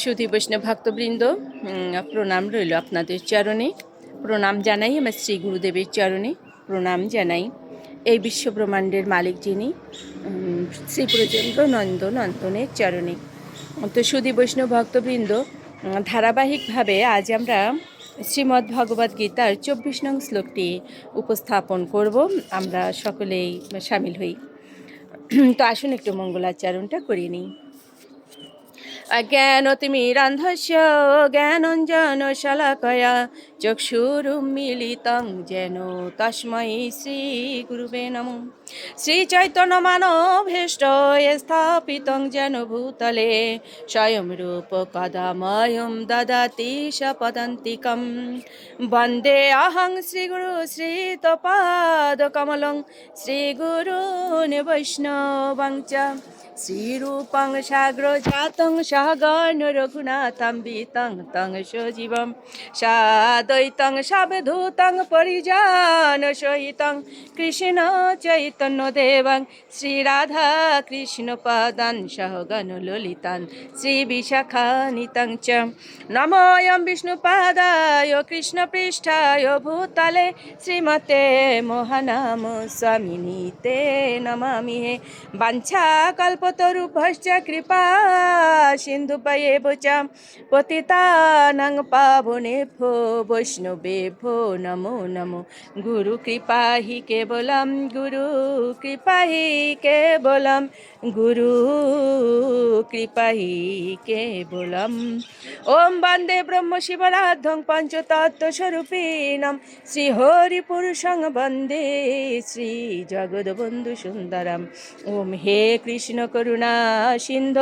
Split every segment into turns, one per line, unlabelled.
সুধী বৈষ্ণব ভক্তবৃন্দ প্রণাম রইল আপনাদের চরণে প্রণাম জানাই আমার শ্রী গুরুদেবের চরণে প্রণাম জানাই এই বিশ্বব্রহ্মাণ্ডের মালিক যিনি শ্রী প্রচন্দ্র নন্দ নন্দনের চরণে তো সুধী বৈষ্ণব ভক্তবৃন্দ ধারাবাহিকভাবে আজ আমরা শ্রীমদ্ ভগবদ গীতার চব্বিশ নং শ্লোকটি উপস্থাপন করব আমরা সকলেই সামিল হই তো আসুন একটু মঙ্গলাচরণটা করিয়ে নিই অজ্ঞানতিমিরান্ধস্য জ্ঞানঞ্জনশলাকয়া চক্ষুরুমিলিতং যেন তস্মৈ শ্রীগুরুবে নম শ্রীচৈতন্যমানভীষ্ট স্থাপিতং যেন ভূতলে স্বয়ং রূপকদাময়ং দদাতি সপদন্তিকম বন্দে অহং শ্রীগুরু শ্রীতপাদকমলং শ্রীগুরুন চ শ্রীরূপং সাগ্রজাতং সহগণ রঘুনাথম বিতং তং সজীবম সাদৈতং সাবধূতং পরিজান সহিতং কৃষ্ণ চৈতন্য দেবং শ্রীরাধা কৃষ্ণ পাদান সহগণ ললিতান শ্রী বিশাখানিতং চ নময়ম বিষ্ণুপাদায় কৃষ্ণপৃষ্ঠায় ভূতলে শ্রীমতে মোহনাম স্বামিনী নমামি হে বাঞ্ছা কল্প পাপতরুভশ্চ কৃপা সিন্ধুপয়েব চ পতিতানং পাবনেভ্যো বৈষ্ণবেভ্যো নমো নমো গুরু কৃপা হি কেবলম গুরু কৃপা হি কেবলম গুরু কৃপা হি কেবলম ওম বন্দে ব্রহ্ম শিবরাধ্যং পঞ্চতত্ত্বস্বরূপিণম শ্রীহরিপুরুষং বন্দে শ্রীজগদ্বন্ধু সুন্দরম ওম হে কৃষ্ণ করুণা সিন্ধ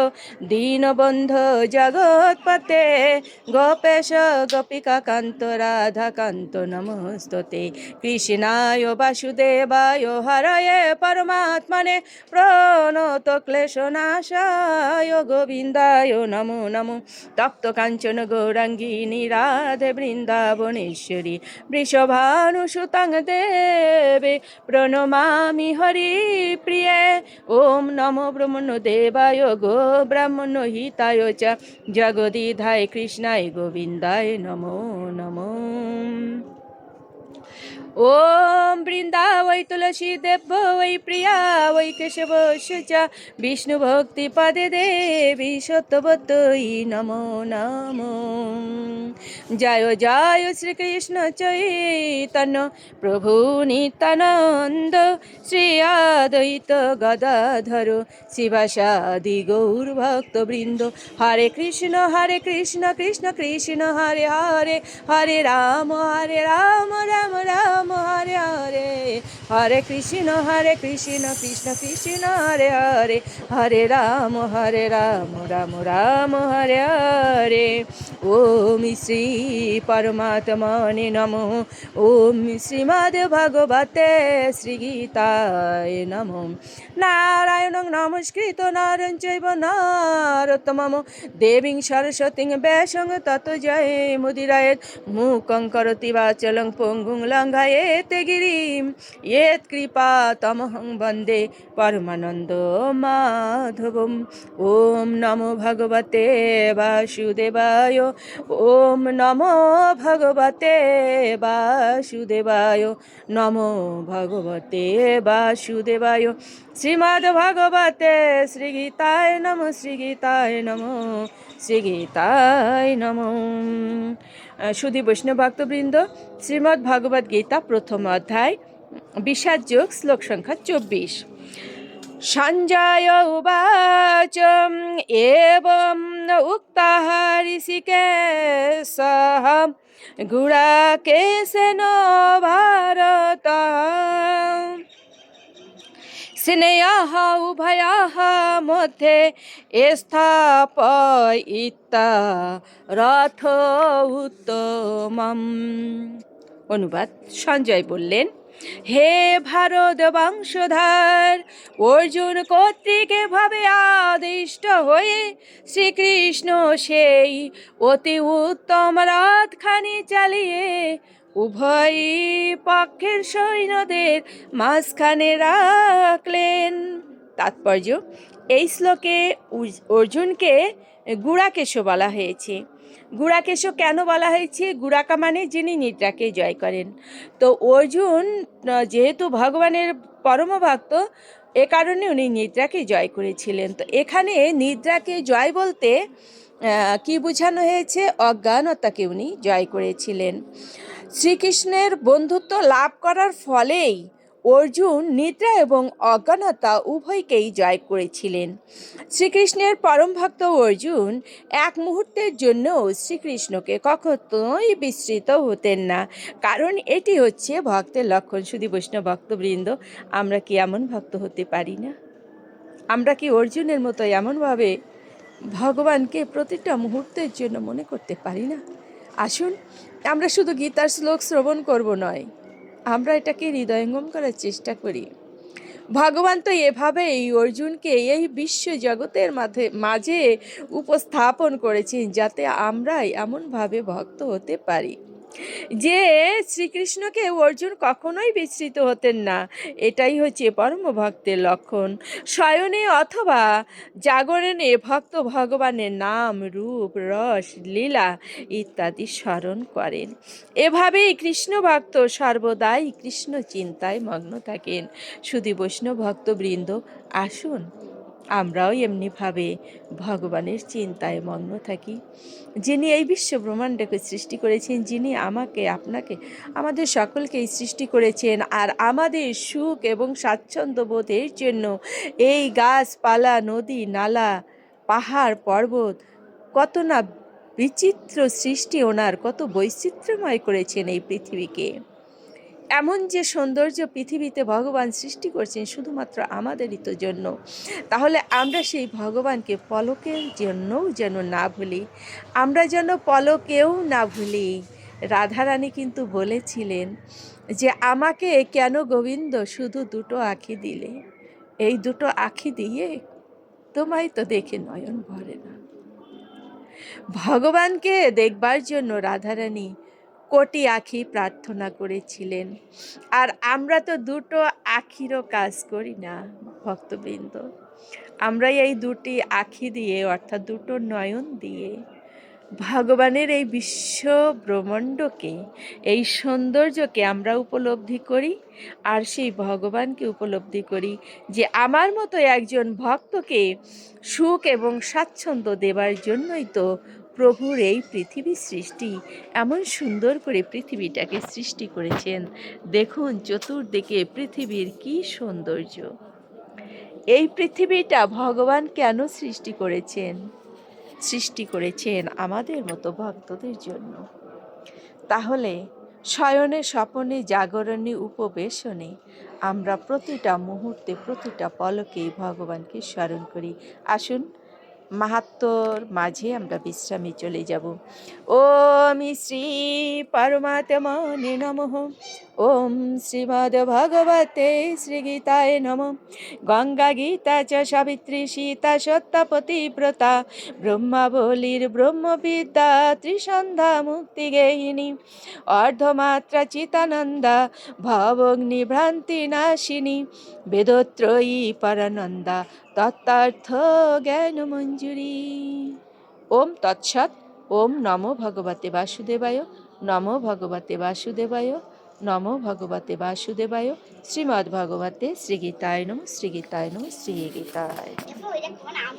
দীনবন্ধ জগৎপতে গোপেশ গোপিকা কান্ত কান্ত নমস্ততে কৃষ্ণায় বাসুদেবায় হরয়ে পরমাত্মনে প্রণত ক্লেশনাশায় গোবিন্দায় নমো নমো তপ্ত কাঞ্চন গৌরাঙ্গিনী রাধে বৃন্দাবনেশ্বরী বৃষভানুসুতাং দেবে প্রণমামি হরি প্রিয়ে ওম নমো ব্রহ্ম ব্রাহ্মণ দেবায় গো ব্রাহ্মণ হিতায় চ জগদীধায় কৃষ্ণায় গোবিন্দায় নমো নমো ওম বৃন্দাবৈ ওই তুলসী দেব ওই প্রিয়া ওই কেশব সুচা বিষ্ণু ভক্তি পদে দেবী সত্যবতই নমো নমো জয় জয় শ্রীকৃষ্ণ চৈতন্য প্রভু নিতানন্দ শ্রী আদৈত গদাধর শিবাসাদি গৌর ভক্তবৃন্দ হরে কৃষ্ণ হরে কৃষ্ণ কৃষ্ণ কৃষ্ণ হরে হরে হরে রাম হরে রাম রাম রাম રામ હરે હરે হরে কৃষ্ণ হরে কৃষ্ণ কৃষ্ণ কৃষ্ণ হরে হরে হরে রাম হরে রাম রাম রাম হরে হরে ওম শ্রী পরমাত্মনে নম ওম শ্রীমদ ভগবতে শ্রীগীতায় নম নারায়ণ নমস্কৃত নারায়ণ চৈব নারতমম দেবীং সরস্বতীং ব্যাসং তত জয় মুদিরায় মুকং করতি বাচলং পঙ্গুং লঙ্ঘায়েতে গিরিম এ কৃপা তমহং বন্দে পরমানন্দ মাধবম ওম নমো ভগবতে বাসুদেবায় ওম নমো ভগবতে বাসুদেবায় নমো ভগবতে বাসুদেবায় শ্রীমদ ভগবতে শ্রীগীতায় নমো শ্রীগীতায় নমো শ্রীগীতায় নমো সুধী বৈষ্ণব ভক্তবৃন্দ শ্রীমদ্ ভগবদ্গীতা প্রথম অধ্যায় বিষাদ যোগ শ্লোক সংখ্যা চব্বিশ সঞ্জয় উবাচ এবং সহ ঋষিকেশ গুড়াকেশেন ভারত স্নেহ উভয় মধ্যে স্থাপিত রথ উত্তম অনুবাদ সঞ্জয় বললেন হে ভারত বংশধর অর্জুন কর্তৃক ভাবে আদিষ্ট হয়ে শ্রীকৃষ্ণ সেই অতি উত্তম রাতখানি চালিয়ে উভয় পক্ষের সৈন্যদের মাঝখানে রাখলেন তাৎপর্য এই শ্লোকে অর্জুনকে গুড়া কেশো বলা হয়েছে গুড়া কেশো কেন বলা হয়েছে গুড়াকা মানে যিনি নিদ্রাকে জয় করেন তো অর্জুন যেহেতু ভগবানের পরম ভক্ত এ কারণে উনি নিদ্রাকে জয় করেছিলেন তো এখানে নিদ্রাকে জয় বলতে কি বোঝানো হয়েছে অজ্ঞানতাকে উনি জয় করেছিলেন শ্রীকৃষ্ণের বন্ধুত্ব লাভ করার ফলেই অর্জুন নিদ্রা এবং অজ্ঞানতা উভয়কেই জয় করেছিলেন শ্রীকৃষ্ণের পরম ভক্ত অর্জুন এক মুহূর্তের জন্য শ্রীকৃষ্ণকে কখনোই বিস্মৃত হতেন না কারণ এটি হচ্ছে ভক্তের লক্ষণ শুধু বৈষ্ণব ভক্তবৃন্দ আমরা কি এমন ভক্ত হতে পারি না আমরা কি অর্জুনের মতো এমনভাবে ভগবানকে প্রতিটা মুহূর্তের জন্য মনে করতে পারি না আসুন আমরা শুধু গীতার শ্লোক শ্রবণ করব নয় আমরা এটাকে হৃদয়ঙ্গম করার চেষ্টা করি ভগবান তো এভাবেই অর্জুনকে এই বিশ্ব জগতের মাঝে মাঝে উপস্থাপন করেছেন যাতে আমরাই এমনভাবে ভক্ত হতে পারি যে শ্রীকৃষ্ণকে অর্জুন কখনোই বিস্মৃত হতেন না এটাই হচ্ছে পরম ভক্তের লক্ষণ শয়নে অথবা জাগরণে ভক্ত ভগবানের নাম রূপ রস লীলা ইত্যাদি স্মরণ করেন এভাবেই কৃষ্ণ ভক্ত সর্বদাই কৃষ্ণ চিন্তায় মগ্ন থাকেন শুধু বৈষ্ণব ভক্তবৃন্দ আসুন আমরাও এমনিভাবে ভগবানের চিন্তায় মগ্ন থাকি যিনি এই বিশ্ব ব্রহ্মাণ্ডকে সৃষ্টি করেছেন যিনি আমাকে আপনাকে আমাদের সকলকেই সৃষ্টি করেছেন আর আমাদের সুখ এবং স্বাচ্ছন্দ্য বোধের জন্য এই গাছপালা নদী নালা পাহাড় পর্বত কত না বিচিত্র সৃষ্টি ওনার কত বৈচিত্র্যময় করেছেন এই পৃথিবীকে এমন যে সৌন্দর্য পৃথিবীতে ভগবান সৃষ্টি করছেন শুধুমাত্র আমাদেরই তো জন্য তাহলে আমরা সেই ভগবানকে পলকের জন্যও যেন না ভুলি আমরা যেন পলকেও না ভুলি রাধারানী কিন্তু বলেছিলেন যে আমাকে কেন গোবিন্দ শুধু দুটো আঁখি দিলে এই দুটো আঁখি দিয়ে তোমায় তো দেখে নয়ন ভরে না ভগবানকে দেখবার জন্য রাধারানী কোটি আখি প্রার্থনা করেছিলেন আর আমরা তো দুটো আখিরও কাজ করি না ভক্তবৃন্দ আমরাই এই দুটি আখি দিয়ে অর্থাৎ দুটো নয়ন দিয়ে ভগবানের এই বিশ্ব ব্রহ্মাণ্ডকে এই সৌন্দর্যকে আমরা উপলব্ধি করি আর সেই ভগবানকে উপলব্ধি করি যে আমার মতো একজন ভক্তকে সুখ এবং স্বাচ্ছন্দ্য দেবার জন্যই তো প্রভুর এই পৃথিবী সৃষ্টি এমন সুন্দর করে পৃথিবীটাকে সৃষ্টি করেছেন দেখুন চতুর্দিকে পৃথিবীর কি সৌন্দর্য এই পৃথিবীটা ভগবান কেন সৃষ্টি করেছেন সৃষ্টি করেছেন আমাদের মতো ভক্তদের জন্য তাহলে শয়নে স্বপনে জাগরণে উপবেশনে আমরা প্রতিটা মুহূর্তে প্রতিটা পলকেই ভগবানকে স্মরণ করি আসুন মাহাত্মর মাঝে আমরা বিশ্রামে চলে যাব ওম শ্রী পারমাত্মনে নম ওম শ্রীমদ ভগবতে গীতায় নম গঙ্গা গীতা চ সাবিত্রী সীতা সত্যপতি প্রতা ব্রহ্মাবলীর ব্রহ্মবিদ্যা ত্রিসন্ধ্যা গেহিনী অর্ধমাত্রা চিতানন্দা ভবগ্নিভ্রান্তি নাশিনী বেদত্রয়ী পরানন্দা তত্ত্বার্থ জ্ঞানমঞ্জ মঞ্জুরি ওম তৎসৎ ওম নমো ভগবতে বাসুদেবায় নমো ভগবতে বাসুদেবায় নমো ভগবতে বাসুদেবায় শ্রীমদ্ভগবতে শ্রীগীতায় নম শ্রীগীতায় নম শ্রীগীতায়